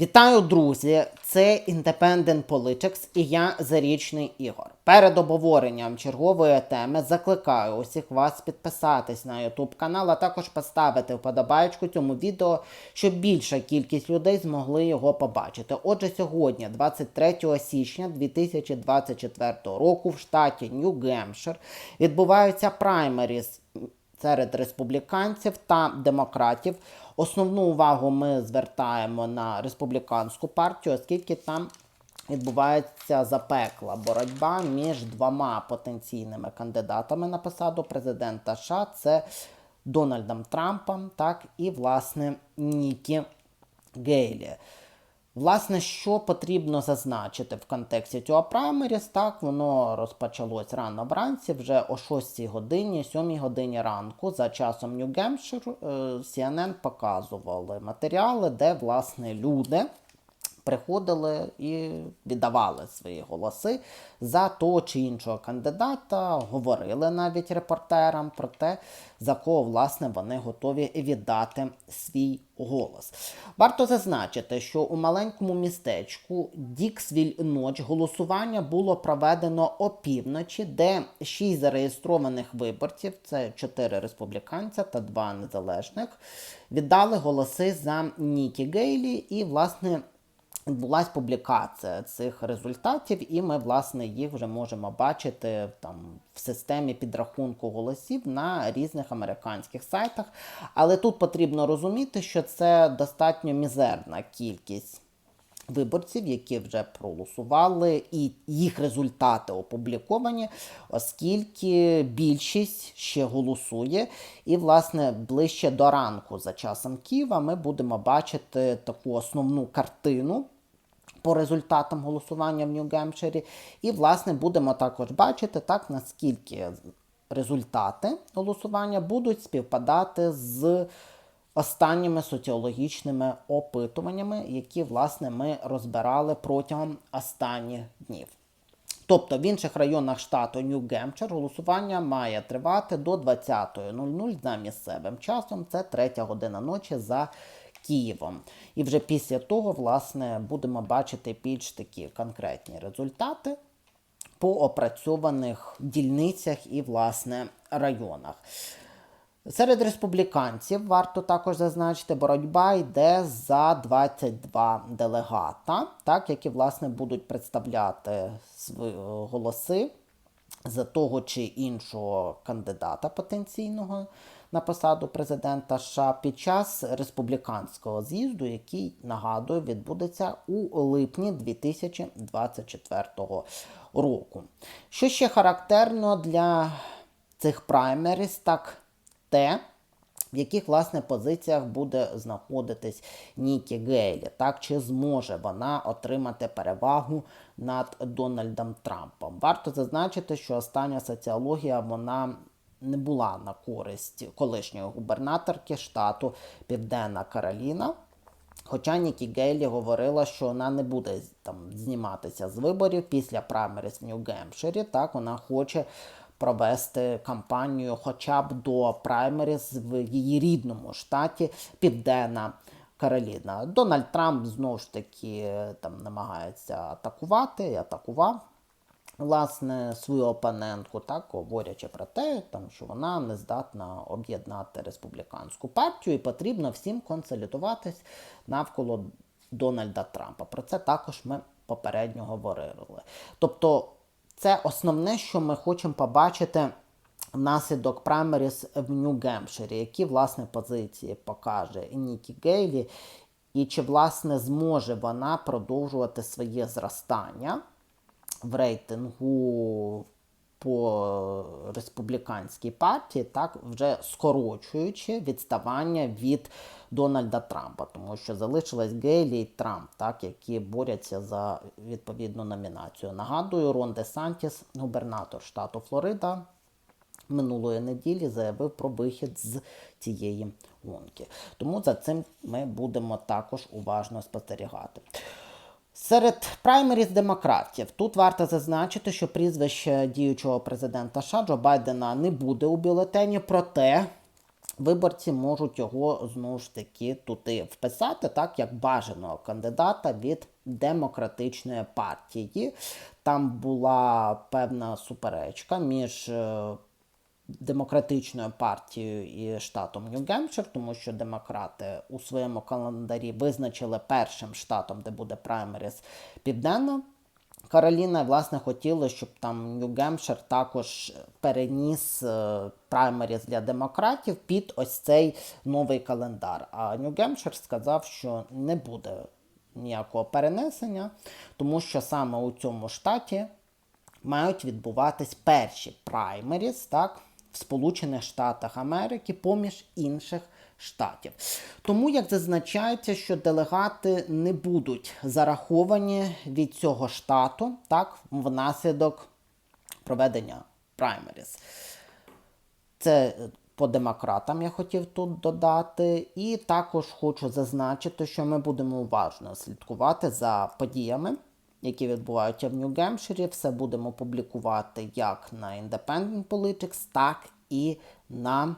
Вітаю, друзі! Це Independent Politics і я Зарічний Ігор. Перед обговоренням чергової теми закликаю усіх вас підписатись на YouTube канал, а також поставити вподобайку цьому відео, щоб більша кількість людей змогли його побачити. Отже, сьогодні, 23 січня 2024 року, в штаті Нью-Гемпшир відбуваються праймеріс серед республіканців та демократів. Основну увагу ми звертаємо на республіканську партію, оскільки там відбувається запекла боротьба між двома потенційними кандидатами на посаду президента США. Це Дональдом Трампом, так і власне Нікі Гейлі. Власне, що потрібно зазначити в контексті цього праймеріс, так воно розпочалось рано вранці, вже о 6 годині, 7 годині ранку, за часом Нью-Гемпшир, CNN показували матеріали, де власне люди приходили і віддавали свої голоси за того чи іншого кандидата, говорили навіть репортерам про те, за кого власне вони готові віддати свій голос. Варто зазначити, що у маленькому містечку Діксвіль Ноч голосування було проведено опівночі, де шість зареєстрованих виборців, це чотири республіканця та два незалежних, віддали голоси за Нікі Гейлі і власне. Відбулася публікація цих результатів, і ми, власне, їх вже можемо бачити там в системі підрахунку голосів на різних американських сайтах. Але тут потрібно розуміти, що це достатньо мізерна кількість виборців, які вже проголосували, і їх результати опубліковані, оскільки більшість ще голосує. І, власне, ближче до ранку за часом Києва ми будемо бачити таку основну картину. По результатам голосування в Нью-Гемпширі. І, власне, будемо також бачити, так, наскільки результати голосування будуть співпадати з останніми соціологічними опитуваннями, які, власне, ми розбирали протягом останніх днів. Тобто в інших районах штату Нью-Гемпшир голосування має тривати до 20.00 за місцевим часом. Це третя година ночі за Києвом. І вже після того, власне, будемо бачити більш такі конкретні результати по опрацьованих дільницях і, власне, районах. Серед республіканців варто також зазначити, боротьба йде за 22 делегата, так, які власне будуть представляти свої голоси за того чи іншого кандидата потенційного на посаду президента США під час республіканського з'їзду, який нагадую відбудеться у липні 2024 року. Що ще характерно для цих праймеріс, так те, в яких власне позиціях буде знаходитись Нікі Гейлі, так чи зможе вона отримати перевагу над Дональдом Трампом. Варто зазначити, що остання соціологія вона не була на користь колишньої губернаторки штату Південна Кароліна. Хоча Нікі Гейлі говорила, що вона не буде там зніматися з виборів після праймеріс в Нью-Гемпширі, так вона хоче провести кампанію хоча б до праймеріс в її рідному штаті Південна Кароліна. Дональд Трамп знову ж таки там намагається атакувати і атакував. Власне, свою опонентку, так говорячи про те, там, що вона не здатна об'єднати республіканську партію, і потрібно всім консолідуватись навколо Дональда Трампа. Про це також ми попередньо говорили. Тобто, це основне, що ми хочемо побачити внаслідок праймеріс в Нью-Гемпширі, які власне позиції покаже Нікі Гейлі, і чи власне зможе вона продовжувати своє зростання в рейтингу по республіканській партії, так вже скорочуючи відставання від Дональда Трампа, тому що залишилась Гейлі і Трамп, так, які борються за відповідну номінацію. Нагадую, Рон Де Сантіс, губернатор штату Флорида. Минулої неділі заявив про вихід з цієї гонки. Тому за цим ми будемо також уважно спостерігати. Серед праймеріс демократів тут варто зазначити, що прізвище діючого президента США Джо Байдена не буде у бюлетені, проте виборці можуть його знову ж таки туди вписати, так як бажаного кандидата від демократичної партії. Там була певна суперечка між. Демократичною партією і штатом Нью-Гемпшир, тому що демократи у своєму календарі визначили першим штатом, де буде праймеріс Південна Кароліна, власне, хотіли, щоб там Нью-Гемпшир також переніс е, праймеріс для демократів під ось цей новий календар. А Нью-Гемпшир сказав, що не буде ніякого перенесення, тому що саме у цьому штаті мають відбуватись перші праймеріс, так, в Сполучених Штатах Америки поміж інших штатів. Тому, як зазначається, що делегати не будуть зараховані від цього штату, так, внаслідок проведення праймеріс. Це по демократам я хотів тут додати. І також хочу зазначити, що ми будемо уважно слідкувати за подіями, які відбуваються в Нью-Гемширі. Все будемо публікувати як на Independent Politics, так і на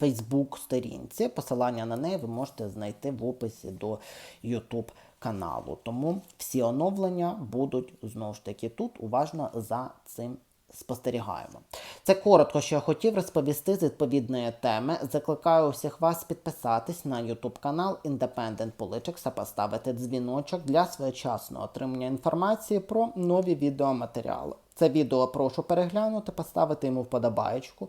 Facebook сторінці. Посилання на неї ви можете знайти в описі до YouTube каналу. Тому всі оновлення будуть знову ж таки тут. Уважно за цим спостерігаємо. Це коротко, що я хотів розповісти з відповідної теми. Закликаю усіх вас підписатись на YouTube канал Independent Politics та поставити дзвіночок для своєчасного отримання інформації про нові відеоматеріали. Це відео прошу переглянути, поставити йому вподобаєчку,